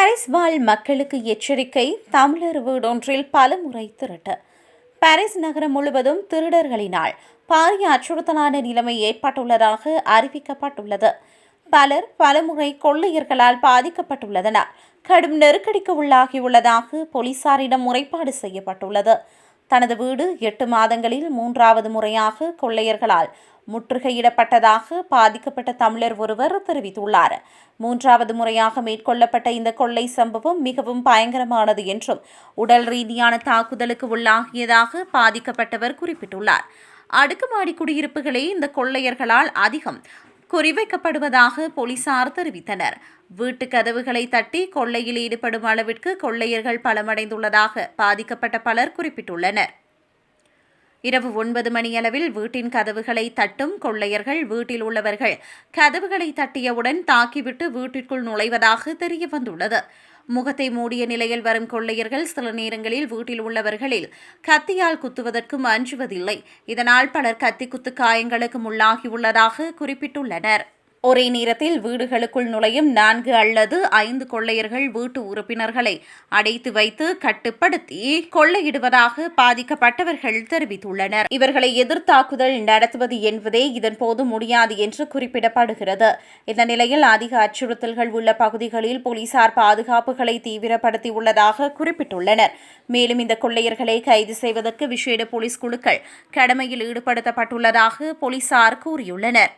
Paris வாழ் மக்களுக்கு எச்சரிக்கை தமிழர் வீடொன்றில் பலமுறை திருட்டு. பாரிஸ் நகரம் முழுவதும் திருடர்களினால் பாரிய அச்சுறுத்தலான நிலைமை ஏற்பட்டுள்ளதாக அறிவிக்கப்பட்டுள்ளது. பலர் பலமுறை கொள்ளையர்களால் பாதிக்கப்பட்டுள்ளதனால் கடும் நெருக்கடிக்கு உள்ளாகியுள்ளதாக போலீசாரிடம் முறைப்பாடு செய்யப்பட்டுள்ளது. தனது வீடு எட்டு மாதங்களில் மூன்றாவது முறையாக கொள்ளையர்களால் முற்றுகையிடப்பட்டதாக பாதிக்கப்பட்ட தமிழர் ஒருவர் தெரிவித்துள்ளார். மூன்றாவது முறையாக மேற்கொள்ளப்பட்ட இந்த கொள்ளை சம்பவம் மிகவும் பயங்கரமானது என்றும் உடல் ரீதியான தாக்குதலுக்கு உள்ளாகியதாக பாதிக்கப்பட்டவர் குறிப்பிட்டுள்ளார். அடுக்குமாடி குடியிருப்புகளே இந்த கொள்ளையர்களால் அதிகம் குறிவைக்கப்படுவதாக போலீசார் தெரிவித்தனர். வீட்டு கதவுகளை தட்டி கொள்ளையில் ஈடுபடும் அளவிற்கு கொள்ளையர்கள் பலமடைந்துள்ளதாக பாதிக்கப்பட்ட பலர் குறிப்பிட்டுள்ளனர். இரவு ஒன்பது மணியளவில் வீட்டின் கதவுகளை தட்டும் கொள்ளையர்கள் வீட்டில் உள்ளவர்கள் கதவுகளை தட்டியவுடன் தாக்கிவிட்டு வீட்டிற்குள் நுழைவதாக தெரிய வந்துள்ளது. முகத்தை மூடிய நிலையில் வரும் கொள்ளையர்கள் சில நேரங்களில் வீட்டில் உள்ளவர்களில் கத்தியால் குத்துவதற்கும் அஞ்சுவதில்லை. இதனால் பலர் கத்தி குத்து காயங்களுக்கும் உள்ளாகியுள்ளதாக குறிப்பிட்டுள்ளனர். ஒரே நேரத்தில் வீடுகளுக்குள் நுழையும் நான்கு அல்லது ஐந்து கொள்ளையர்கள் வீட்டு உறுப்பினர்களை அடைத்து வைத்து கட்டுப்படுத்தி கொள்ளையிடுவதாக பாதிக்கப்பட்டவர்கள் தெரிவித்துள்ளனர். இவர்களை எதிர்த்தாக்குதல் நடத்துவது என்பதே இதன்போது முடியாது என்று குறிப்பிடப்படுகிறது. இந்த நிலையில் அதிக அச்சுறுத்தல்கள் உள்ள பகுதிகளில் போலீசார் பாதுகாப்புகளை தீவிரப்படுத்தியுள்ளதாக குறிப்பிட்டுள்ளனர். மேலும் இந்த கொள்ளையர்களை கைது செய்வதற்கு விசேட போலீஸ் குழுக்கள் கடமையில் ஈடுபடுத்தப்பட்டுள்ளதாக போலீசார் கூறியுள்ளனர்.